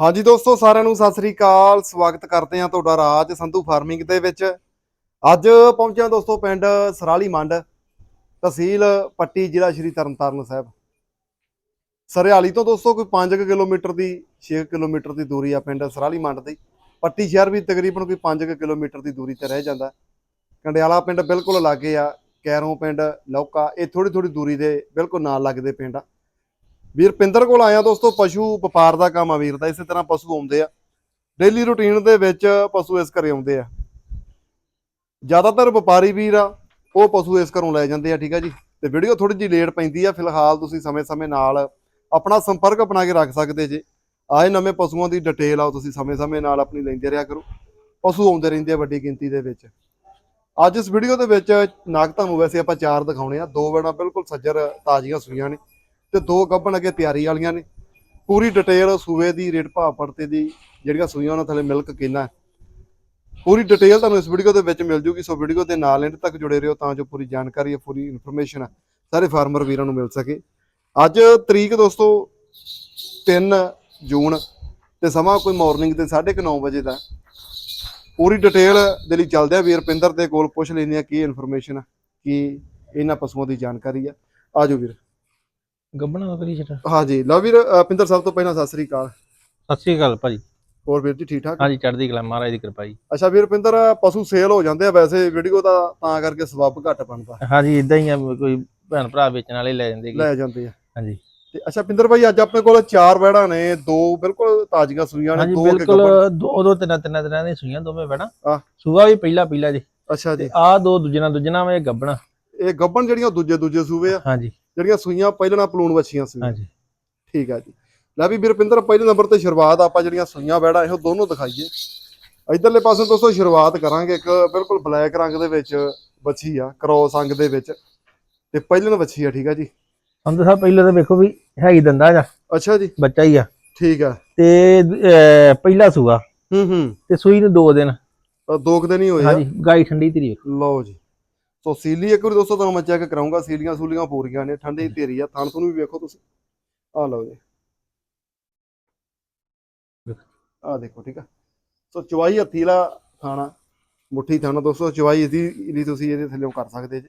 ਹਾਂਜੀ ਦੋਸਤੋ, ਸਾਰਿਆਂ ਨੂੰ ਸਤਿ ਸ੍ਰੀ ਅਕਾਲ। ਸਵਾਗਤ ਕਰਦੇ ਹਾਂ ਤੁਹਾਡਾ ਰਾਜ ਸੰਧੂ ਫਾਰਮਿੰਗ ਦੇ ਵਿੱਚ। ਅੱਜ ਪਹੁੰਚਿਆ ਦੋਸਤੋ ਪਿੰਡ ਸਰਾਲੀ ਮੰਡ ਤਹਿਸੀਲ ਪੱਟੀ ਜ਼ਿਲ੍ਹਾ ਸ਼੍ਰੀ ਤਰਨਤਾਰਨ ਸਾਹਿਬ। ਸਰਿਆਲੀ ਤੋਂ ਦੋਸਤੋ ਕੋਈ 5 ਕਿਲੋਮੀਟਰ ਦੀ 6 ਕਿਲੋਮੀਟਰ ਦੀ ਦੂਰੀ ਆ ਪਿੰਡ ਸਰਾਲੀ ਮੰਡ ਦੀ। ਪੱਟੀ ਸ਼ਹਿਰ ਵੀ ਤਕਰੀਬਨ ਕੋਈ 5 ਕਿਲੋਮੀਟਰ ਦੀ ਦੂਰੀ ਤੇ ਰਹਿ ਜਾਂਦਾ। ਕੰਡਿਆਲਾ ਪਿੰਡ ਬਿਲਕੁਲ ਲਾਗੇ ਆ, ਕੈਰੋਂ ਪਿੰਡ, ਲੌਕਾ, ਇਹ ਥੋੜੀ ਥੋੜੀ ਦੂਰੀ ਦੇ ਬਿਲਕੁਲ ਨਾਲ ਲੱਗਦੇ ਪਿੰਡ ਆ। ਵੀਰ ਪਿੰਦਰ ਕੋਲ ਆਇਆ ਦੋਸਤੋ, ਪਸ਼ੂ ਵਪਾਰ ਦਾ ਕੰਮ ਆ ਵੀਰ ਦਾ, ਇਸੇ ਤਰ੍ਹਾਂ ਪਸ਼ੂ ਆਉਂਦੇ ਆ। ਡੇਲੀ ਰੂਟੀਨ ਦੇ ਵਿੱਚ ਪਸ਼ੂ ਇਸ ਘਰੇ ਆਉਂਦੇ ਆ। ਜ਼ਿਆਦਾਤਰ ਵਪਾਰੀ ਵੀਰ ਆ, ਉਹ ਪਸ਼ੂ ਇਸ ਘਰੋਂ ਲੈ ਜਾਂਦੇ ਆ, ਠੀਕ ਆ ਜੀ। ਤੇ ਵੀਡੀਓ ਥੋੜੀ ਜਿਹੀ ਲੇਟ ਪੈਂਦੀ ਆ, ਫਿਲਹਾਲ ਤੁਸੀਂ ਸਮੇਂ-ਸਮੇਂ ਨਾਲ ਆਪਣਾ ਸੰਪਰਕ ਬਣਾ ਕੇ ਰੱਖ ਸਕਦੇ ਜੇ। ਆਏ ਨਵੇਂ ਪਸ਼ੂਆਂ ਦੀ ਡਿਟੇਲ ਆ ਤੁਸੀਂ ਸਮੇਂ-ਸਮੇਂ ਨਾਲ ਆਪਣੀ ਲੈਂਦੇ ਰਿਹਾ ਕਰੋ। ਪਸ਼ੂ ਆਉਂਦੇ ਰਹਿੰਦੇ ਆ ਵੱਡੀ ਗਿਣਤੀ ਦੇ ਵਿੱਚ। ਅੱਜ ਇਸ ਵੀਡੀਓ ਦੇ ਵਿੱਚ ਨਾਗ ਤੁਹਾਨੂੰ ਵੈਸੇ ਆਪਾਂ ਚਾਰ ਦਿਖਾਉਣੇ ਆ। ਦੋ ਵੇਣਾ ਬਿਲਕੁਲ ਸੱਜਰ ਤਾਜ਼ੀਆਂ ਸੂਈਆਂ ਨੇ। ਤੇ ਦੋ ਗੱਭਣ ਅੱਗੇ ਤਿਆਰੀ ਵਾਲੀਆਂ ਨੇ। ਪੂਰੀ ਡਿਟੇਲ ਸੂਏ ਦੀ, ਰੇਟ ਭਾਅ ਪੜਤੇ ਦੀ, ਜਿਹੜੀਆਂ ਸੂਈਆਂ ਉਹਨਾਂ ਥੱਲੇ ਮਿਲਕ ਕਿੰਨਾ। ਹੈ। ਪੂਰੀ ਡਿਟੇਲ ਤੁਹਾਨੂੰ ਇਸ ਵੀਡੀਓ ਦੇ ਵਿੱਚ ਮਿਲ ਜੂਗੀ। ਸੋ ਵੀਡੀਓ ਦੇ ਨਾਲ ਐਂਡ ਤੱਕ ਜੁੜੇ ਰਹੋ ਤਾਂ ਜੋ ਪੂਰੀ ਜਾਣਕਾਰੀ ਹੈ, ਪੂਰੀ ਇਨਫੋਰਮੇਸ਼ਨ ਹੈ। ਸਾਰੇ ਫਾਰਮਰ ਵੀਰਾਂ ਨੂੰ ਮਿਲ ਸਕੇ। ਅੱਜ ਤਰੀਕ ਦੋਸਤੋ 3 ਜੂਨ ਤੇ ਸਮਾਂ ਕੋਈ ਮਾਰਨਿੰਗ ਦੇ 9:30 ਵਜੇ ਦਾ। ਪੂਰੀ ਡਿਟੇਲ ਦੇ ਲਈ ਚੱਲਦੇ ਆ। ਵੀਰ ਪਿੰਦਰ ਦੇ ਕੋਲ ਪੁੱਛ ਲੈਂਦੇ ਆ ਕੀ ਇਨਫੋਰਮੇਸ਼ਨ ਹੈ ਕੀ ਇਹਨਾਂ ਪਸ਼ੂਆਂ ਦੀ ਜਾਣਕਾਰੀ ਆ। ਆਜੋ ਵੀਰ। ਗੱਬਣਾ ਦਾ ਕਰੀ ਛੱਟਾ ਹਾਂਜੀ ਲਓ ਵੀਰ ਅ, ਪਿੰਦਰ ਸਭ ਤੋਂ ਪਹਿਲਾਂ ਸਤਿ ਸ੍ਰੀ ਅਕਾਲ। ਸਤਿ ਸ੍ਰੀ ਅਕਾਲ ਭਾਜੀ। ਹੋਰ ਵੀਰ ਜੀ ਠੀਕ ਠਾਕ? ਹਾਂਜੀ ਚੜ੍ਹਦੀ ਕਲਾ ਮਹਾਰਾਜ ਦੀ ਕਿਰਪਾ ਜੀ। ਅੱਛਾ ਵੀਰ ਪਿੰਦਰ ਪਸ਼ੂ ਸੇਲ ਹੋ ਜਾਂਦੇ ਆ ਵੈਸੇ ਵੀਡੀਓ ਦਾ ਤਾਂ ਕਰਕੇ ਸਵੱਬ ਘੱਟ ਬਣਦਾ। ਹਾਂਜੀ ਇਦਾਂ ਹੀ ਆ ਕੋਈ ਭੈਣ ਭਰਾ ਵੇਚਣ ਵਾਲੇ ਲੈ ਜਾਂਦੇ ਗੇ। ਲੈ ਜਾਂਦੇ ਆ। ਹਾਂਜੀ। ਤੇ ਅੱਛਾ ਪਿੰਦਰ ਭਾਈ ਅੱਜ ਆਪਣੇ ਕੋਲ ਚਾਰ ਵੈੜਾਂ ਨੇ ਦੋ ਬਿਲਕੁਲ ਤਾਜ਼ੀਆਂ ਸੂਈਆਂ ਨੇ ਹਾਂਜੀ ਦੋ ਅੱਗੇ ਬਿਲਕੁਲ ਗੱਭਣ। ਦੋ ਦੋ ਤਿੰਨ ਤਿੰਨ ਦਿਨਾਂ ਦੀਆਂ ਸੂਈਆਂ ਦੋਵੇਂ ਬੈਣਾ ਆਹ। ਸੂਆ ਵੀ ਪਹਿਲਾ ਪਹਿਲਾ ਜੀ। ਅੱਛਾ ਜੀ। ਤੇ ਆ ਦੋ ਦੂਜੇ ਨਾਲ ਦੂਜੇ ਨਾਲ ਵੇ ਗੱਬਣਾ। ਇਹ ਗੱਭਣ ਜਿਹੜੀਆਂ ਦੂਜੇ ਦੂਜੇ ਸੂਵੇ ਆ। ਹਾਂਜੀ। ਜਿਹੜੀਆਂ ਸੂਈਆਂ ਪਹਿਲਾਂ ਪਲੂਣ ਵੱਛੀਆਂ ਸੂਈਆਂ ਹਾਂਜੀ। ਠੀਕ ਆ ਜੀ। ਲੈ ਵੀ ਵੀਰ ਪਿੰਦਰ ਪਹਿਲੇ ਨੰਬਰ ਤੇ ਸ਼ੁਰੂਆਤ ਆਪਾਂ ਜਿਹੜੀਆਂ ਸੂਈਆਂ ਵੈੜਾਂ ਇਹੋ ਦੋਨੋਂ ਦਿਖਾਈਏ। ਇਧਰਲੇ ਪਾਸੇ ਦੋਸਤੋ ਸ਼ੁਰੂਆਤ ਕਰਾਂਗੇ ਇੱਕ ਬਿਲਕੁਲ ਬਲੈਕ ਰੰਗ ਦੇ ਵਿੱਚ ਵੱਛੀ ਆ ਕ੍ਰੋਸ ਅੰਗ ਦੇ ਵਿੱਚ। ਤੇ ਪਹਿਲਾਂ ਵੱਛੀ ਆ ਠੀਕ ਆ ਜੀ। ਹਮ ਸਾਹਿਬ ਪਹਿਲਾਂ ਤਾਂ ਵੇਖੋ ਵੀ ਹੈਗੀ ਦੰਦਾ ਜਾ ਅੱਛਾ ਜੀ। ਬੱਚਾ ਹੀ ਆ। ਠੀਕ ਆ। ਤੇ ਪਹਿਲਾ ਸੂਆ। ਹੂੰ ਹੂੰ। ਤੇ ਸੂਈ ਨੂੰ ਦੋ ਦਿਨ। ਅ, ਦੋ ਕੁ ਦਿਨ ਹੀ ਹੋਏ ਆ। ਹਾਂਜੀ ਗਾਈ ਠੰਡੀ ਵੇਖੋ। ਲਓ ਜੀ। ਸੋ ਸੀਲੀ ਇੱਕ ਵਾਰੀ ਦੋਸਤੋ ਤੁਹਾਨੂੰ ਮੈਂ ਚੈੱਕ ਕਰਾਉਂਗਾ ਸੀਲੀਆਂ ਸੂਲੀਆਂ ਪੂਰੀਆਂ ਨੇ ਠੰਡੀ ਧੀਰੀ ਆ ਥਣ ਤੁਹਾਨੂੰ ਵੀ ਵੇਖੋ ਤੁਸੀਂ। ਆ ਲਓ ਜੀ। ਆ ਦੇਖੋ ਠੀਕ ਆ। ਸੋ ਚਵਾਈ ਹੱਥੀ ਲਾ ਖਾਣਾ ਮੁੱਠੀ ਥਾਣਾ ਦੋਸਤੋ ਚਵਾਈ ਇਹਦੀ ਲਈ ਤੁਸੀਂ ਇਹਦੇ ਥੱਲੇੋਂ ਕਰ ਸਕਦੇ ਜੀ।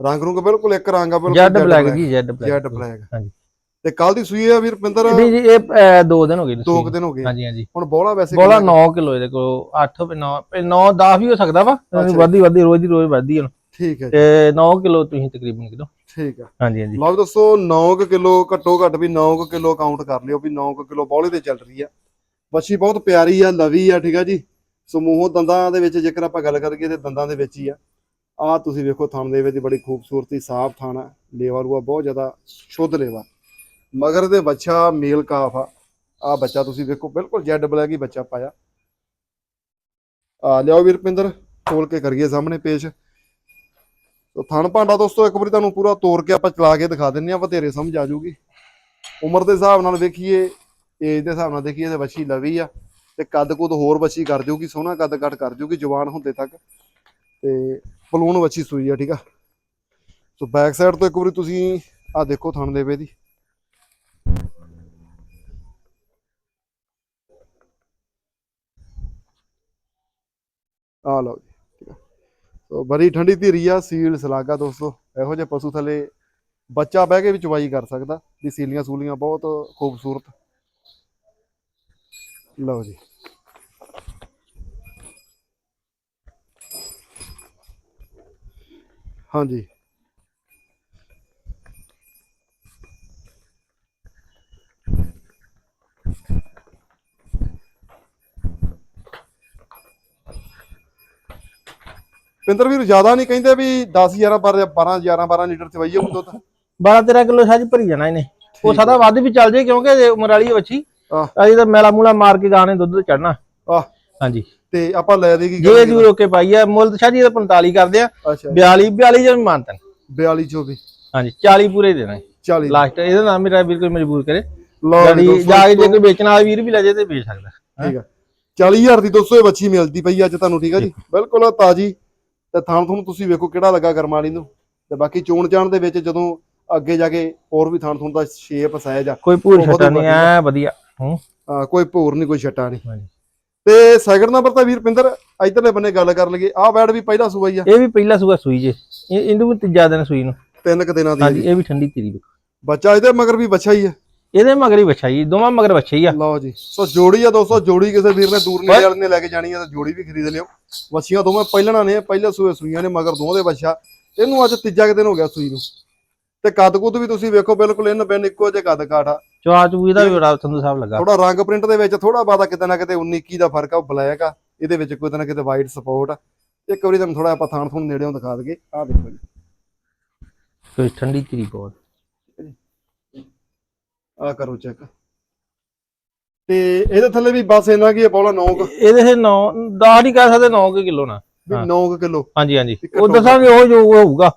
ਰੰਗ ਰੁੰਗ ਬਿਲਕੁਲ ਇੱਕ ਰੰਗ ਆ ਬਿਲਕੁਲ ਜੈਡ ਬਲੈਕ ਜੀ ਜੈਡ ਜੈਡ ਬਲੈਕ। ਬਲੈਕ ਹਾਂਜੀ। ਤੇ ਕੱਲ ਦੀ ਸੂਈ ਆ ਵੀਰ ਪਿੰਦਰ? ਨਹੀਂ ਜੀ ਇਹ ਅਹ, ਦੋ ਦਿਨ ਹੋ ਗਏ ਦੋ ਦਿਨ ਹੋ ਗਏ। ਹਾਂਜੀ ਹਾਂਜੀ। ਹੁਣ ਬੋਲਾ ਵੈਸੇ ਬੋਲਾ ਕਿੰਨਾ 9 ਕਿਲੋ ਇਹਦੇ ਕੋਲ 8 9 9 10 ਵੀ ਹੋ ਸਕਦਾ ਵਾ। ਅੱਛਾ। ਵਧੀ ਵਧੀ ਰੋਜ਼ ਦੀ ਰੋਜ਼ ਵਧਦੀ ਹੁਣ ਠੀਕ ਹੈ ਤੇ 9 ਕਿਲੋ ਤੁਸੀਂ ਤਕਰੀਬਨ ਕਿਲੋ। ਠੀਕ ਆ ਹਾਂਜੀ ਹਾਂਜੀ। ਲਓ ਵੀ ਦੋਸਤੋ 9 ਕਿਲੋ ਘੱਟੋ ਘੱਟ ਵੀ 9 ਕਿਲੋ ਕਾਊਂਟ ਕਰ ਲਿਓ ਵੀ 9 ਕਿਲੋ ਬੌਲੇ ਤੇ ਚੱਲ ਰਹੀ ਆ। ਵੱਛੀ ਬਹੁਤ ਪਿਆਰੀ ਆ ਲਵੀ ਆ ਠੀਕ ਆ ਜੀ। ਸਮੂਹ ਦੰਦਾਂ ਦੇ ਵਿੱਚ ਜੇਕਰ ਆਪਾਂ ਗੱਲ ਕਰੀਏ ਤੇ ਦੰਦਾਂ ਦੇ ਵਿੱਚ ਹੀ ਆ। ਆ ਤੁਸੀਂ ਵੇਖੋ ਥਣ ਦੇ ਵਿੱਚ ਬੜੀ ਖੂਬਸੂਰਤੀ ਸਾਫ਼ ਥਣ ਆ। ਲੇਵਾ ਰੂਆ ਬਹੁਤ ਜ਼ਿਆਦਾ ਸ਼ੁੱਧ ਲੇਵਾ। ਮਗਰ ਦੇ ਬੱਚਾ ਮੇਲ ਕਾਫ ਆ। ਆ ਬੱਚਾ ਤੁਸੀਂ ਵੇਖੋ ਬਿਲਕੁਲ ਜੈਡ ਬਲੈਕ ਹੀ ਬੱਚਾ ਪਾਇਆ। ਆ ਲਿਆਓ ਵੀਰਪਿੰਦਰ ਖੋਲ ਕੇ ਕਰੀਏ ਸਾਹਮਣੇ ਪੇਸ਼। ਤੋ ਥਣ ਭਾਂਡਾ ਦੋਸਤੋ, ਇੱਕ ਵਾਰੀ ਤੁਹਾਨੂੰ ਪੂਰਾ ਤੋੜ ਕੇ ਆਪਾਂ ਚਲਾ ਕੇ ਦਿਖਾ ਦਿੰਨੇ ਆ ਵਧੇਰੇ ਸਮਝ ਆ ਜਾਊਗੀ। ਉਮਰ ਦੇ ਹਿਸਾਬ ਨਾਲ ਵੇਖੀਏ ਏਜ ਦੇ ਹਿਸਾਬ ਨਾਲ ਦੇਖੀਏ, ਤੇ ਵੱਛੀ ਲਵੀ ਆ, ਤੇ ਕੱਦ ਕੁਦ ਹੋਰ ਵੱਛੀ ਕਰ ਜੂਗੀ, ਸੋਹਣਾ ਕੱਦ ਕੱਟ ਕਰ ਜੂਗੀ, ਜਵਾਨ ਹੁੰਦੇ ਤੱਕ। ਤੇ ਪਲੂਣ ਵੱਛੀ ਸੂਈ ਆ, ਠੀਕ ਆ? ਸੋ ਬੈਕ ਸਾਈਡ ਤੋਂ ਇੱਕ ਵਾਰੀ ਤੁਸੀਂ ਆ ਦੇਖੋ ਥਣ ਦੇਵੇ ਦੀ ਆ ਲਓ ਜੀ। ਸੋ ਬੜੀ ਠੰਡੀ ਧੀਰੀ ਆ, ਸੀਲ ਸਲਾਗਾ ਦੋਸਤੋ। ਇਹੋ ਜਿਹੇ ਪਸ਼ੂ ਥਲੇ ਬੱਚਾ ਬਹਿ ਕੇ ਵੀ ਚਵਾਈ ਕਰ ਸਕਦਾ, ਵੀ ਸੀਲੀਆਂ ਸੂਲੀਆਂ ਬਹੁਤ ਖੂਬਸੂਰਤ। ਲਓ ਜੀ। ਹਾਂਜੀ। ਪਿੰਦਰ ਵੀਰ ਜ਼ਿਆਦਾ ਨਹੀਂ ਕਹਿੰਦੇ ਵੀ 10 11 12 12 11 12 ਲੀਟਰ ਚਵਾਈਏ ਹੁਣ ਦੁੱਧ। 12 13 ਕਿਲੋ ਸਾਜੀ ਭਰੀ ਜਾਣਾ ਇਹਨੇ। ਉਹ ਸਾਦਾ ਵੱਧ ਵੀ ਚੱਲ ਜੇ ਕਿਉਂਕਿ ਉਮਰ ਵਾਲੀ ਵੱਛੀ ਆਹ। ਅਜੀ ਤਾਂ ਮੈਲਾ ਮੂਲਾ ਮਾਰ ਕੇ ਗਾਣੇ ਦੁੱਧ ਤੇ ਚੜਨਾ ਆਹ। ਹਾਂਜੀ। ਤੇ ਆਪਾਂ ਲੈ ਦੇ ਕੀ ਜੇ ਜੀ ਰੋਕੇ ਪਾਈ ਆ ਮੁੱਲ ਸ਼ਾਜੀ ਇਹਦਾ 45 ਕਰਦੇ ਆ। ਅੱਛਾ। 42 42 ਜਨ ਮਾਨਤਨ 42 24 ਹਾਂਜੀ 40 ਪੂਰੇ ਦੇਣਾ। 40 ਲਾਸਟ ਇਹਦਾ ਨਾਮ ਮੇਰਾ ਵੀਰ ਕੋਈ ਮਜਬੂਰ ਕਰੇ। ਲਓ ਜੀ ਜਾ ਕੇ ਜੇ ਕੋਈ ਵੇਚਣ ਵਾਲਾ ਵੀਰ ਵੀ ਲੈ ਜੇ ਤੇ ਵੇਚ ਸਕਦਾ। ਠੀਕ ਆ। 40000 ਦੀ ਦੋਸਤੋ ਇਹ ਬੱਚੀ ਮਿਲਦੀ ਪਈ ਅੱਜ ਤੁਹਾਨੂੰ ਠੀਕ ਆ ਜੀ? ਬਿਲਕੁਲ ਤਾਜੀ ਤੇ ਥਾਣ ਤੁਹਾਨੂੰ ਤੁਸੀਂ ਵੇਖੋ ਕਿਹੜਾ ਲੱਗਾ ਕਰਮਾਲੀ ਨੂੰ। ਤੇ ਬਾਕੀ ਚੋਣ ਚਾਣ ਦੇ ਵਿੱਚ ਜਦੋਂ ਅੱਗੇ ਜਾ ਕੇ ਹੋਰ ਵੀ ਥਾਣ ਤੁਹਾਨੂੰ ਦਾ ਸ਼ੇਪ ਸਾਇਜ ਆ ਕੋਈ ਭੂਰ ਛਟਾ ਨਹੀਂ ਐ ਵਧੀਆ ਹੂੰ। ਕੋਈ ਭੋਰ ਨਹੀਂ ਕੋਈ ਛੱਟਾ ਨਹੀਂ। ਤੇ ਸੈਕਿੰਡ ਨੰਬਰ ਤਾਂ ਵੀਰ ਪਿੰਦਰ ਇਧਰਲੇ ਬੰਨੇ ਗੱਲ ਕਰ ਲਈਏ। ਆਹ ਬੈਡ ਵੀ ਪਹਿਲਾ ਸੂਆ ਹੀ ਆ। ਇਹ ਵੀ ਪਹਿਲਾ ਸੂਆ ਸੂਈ ਜੇ। ਇਹ ਇਹਨੂੰ ਵੀ ਤੀਜਾ ਦਿਨ ਸੂਈ ਨੂੰ। ਤਿੰਨ ਕੁ ਦਿਨਾਂ ਦੀ ਆ। ਹਾਂਜੀ। ਇਹ ਵੀ ਠੰਡੀ ਤੇਰੀ ਬੱਚਾ ਇਹਦੇ ਮਗਰ ਵੀ ਬੱਚਾ ਹੀ ਆ। ਇਹਦੇ ਮਗਰ ਹੀ ਬੱਚਾ ਜੀ ਦੋਵਾਂ ਮਗਰ ਬੱਚਾ ਹੀ ਆ। ਲਓ ਜੀ ਸੋ ਜੋੜੀ ਆ ਦੋਸਤੋ ਜੋੜੀ ਕਿਸੇ ਵੀਰ ਨੇ ਦੂਰ ਨੇੜੇ ਵਾਲੇ ਨੇ ਲੈ ਕੇ ਜਾਣੀ ਆ ਤਾਂ ਜੋੜੀ ਵੀ ਖਰੀਦ ਲਿਓ। ਵੱਛੀਆਂ ਦੋਵੇਂ ਪਹਿਲਣਾ ਨੇ ਪਹਿਲੇ ਸੂਏ ਸੂਈਆਂ ਨੇ ਮਗਰ ਦੋਵਾਂ ਦੇ ਬੱਚਾ ਇਹਨੂੰ ਅੱਜ ਤੀਜਾ ਕੁ ਦਿਨ ਹੋ ਗਿਆ ਸੂਈ ਨੂੰ। ਤੇ ਕੱਦ ਕੁੱਦ ਵੀ ਤੁਸੀਂ ਵੇਖੋ ਬਿਲਕੁਲ ਇਹਨਾਂ ਬਿਨ ਇੱਕੋ ਜਿਹੇ ਕੱਦ ਕਾਠ ਆ ਚਵਾ ਚੂਈ ਦਾ ਵੀ ਬੜਾ ਸੰਧੂ ਸਾਹਿਬ ਲੱਗਾ। ਥੋੜਾ ਰੰਗ ਪ੍ਰਿੰਟ ਦੇ ਵਿੱਚ ਥੋੜਾ ਬਾਦਾ ਕਿਤੇ ਨਾ ਕਿਤੇ 19 21 ਦਾ ਫ਼ਰਕ ਆ ਉਹ ਬਲੈਕ ਆ। ਇਹਦੇ ਵਿੱਚ ਕੋਈ ਨਾ ਕਿਤੇ ਵਾਈਟ ਸਪੋਰਟ ਆ। ਇੱਕ ਵਾਰੀ ਤੁਹਾਨੂੰ ਥੋੜਾ ਆਪਾਂ ਥਾਣ ਥੂਣ ਨੇੜਿਓਂ ਦਿਖਾ ਦਈਏ। ਆਹ ਦੇਖੋ ਜੀ। ਕੋਈ ਠੰਡੀ ਤੇਰੀ ਬਹੁਤ ਆਹ ਕਰੋ ਚੈੱਕ। ਤੇ ਇਹਦੇ ਥੱਲੇ ਵੀ ਬਸ ਇਹਨਾਂ ਕੀ ਆ ਪੌਲਾ 9 ਇਹਦੇ ਹੈ 9 10 ਨਹੀਂ ਕਹਿ ਸਕਦੇ 9 ਕਿਲੋ ਨਾ। ਵੀ ਹਾਂ। 9 ਕਿਲੋ। ਹਾਂਜੀ ਹਾਂਜੀ। ਉਹ। ਦੱਸਾਂਗੇ ਉਹ ਜੋ ਹੋਊਗਾ।